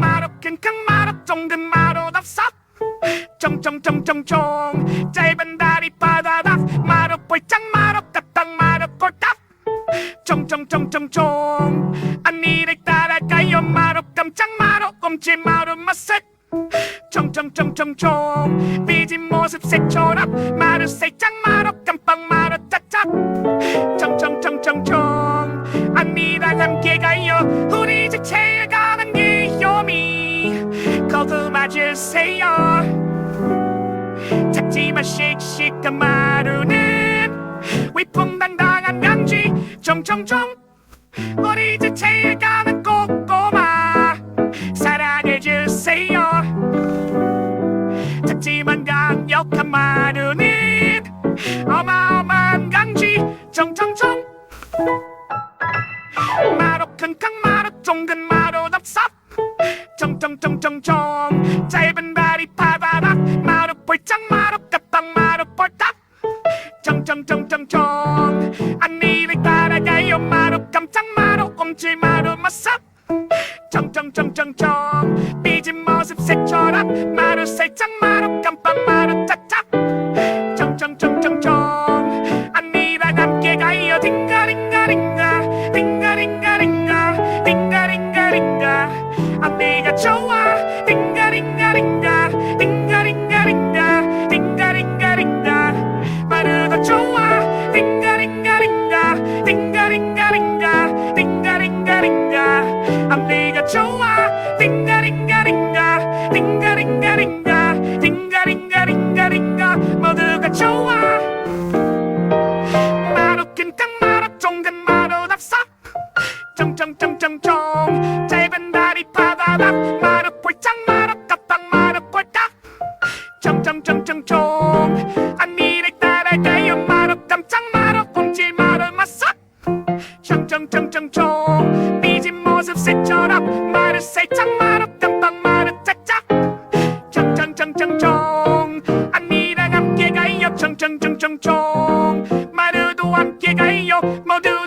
마루 킁킁 마루 쫑근 마루 덥석. 쫑쫑쫑쫑쫑. 짧은 다리 바다닥. 마루 폴짝 마루 까딱 마루 꼴딱 쫑쫑쫑쫑쫑. 언니를 따라가요? 마루 깜짝 마루 꼼치 마루 맛색 쫑쫑쫑쫑쫑. 삐진 모습 새처럼 마루 살짝 마루 맞으세요. 작지만 씩씩한 마루는 위풍당당한 명지. 우리 집 제일 가는 꼬꼬마 사랑해 주세요. 작지만 강력한 마루는 어마어마한 강지. 정정정 마루 킁킁 마루 쫑근 마루 덥석 정정정정정 짧은 다리 바다락. 마루 폴짝 마루 까딱 마루 폴딱 정정정정정 언니를 따라가요. 마루 깜짝 마루 꼼치 마루 마싹 정정정정정 삐진 모습 새처럼. 마루 살짝 마루 깜빡 마루 정정정정정 언니를 따라가요. 마루 깜짝 마루 꼼질 마루 마싹 정정정정정. 삐진 모습 새처럼 마루 살짝 마루 깜빡 마루 짝짝. 정정정정정. 언니랑 함께 가요. 정정정정정. 마루도 함께 가요. 모두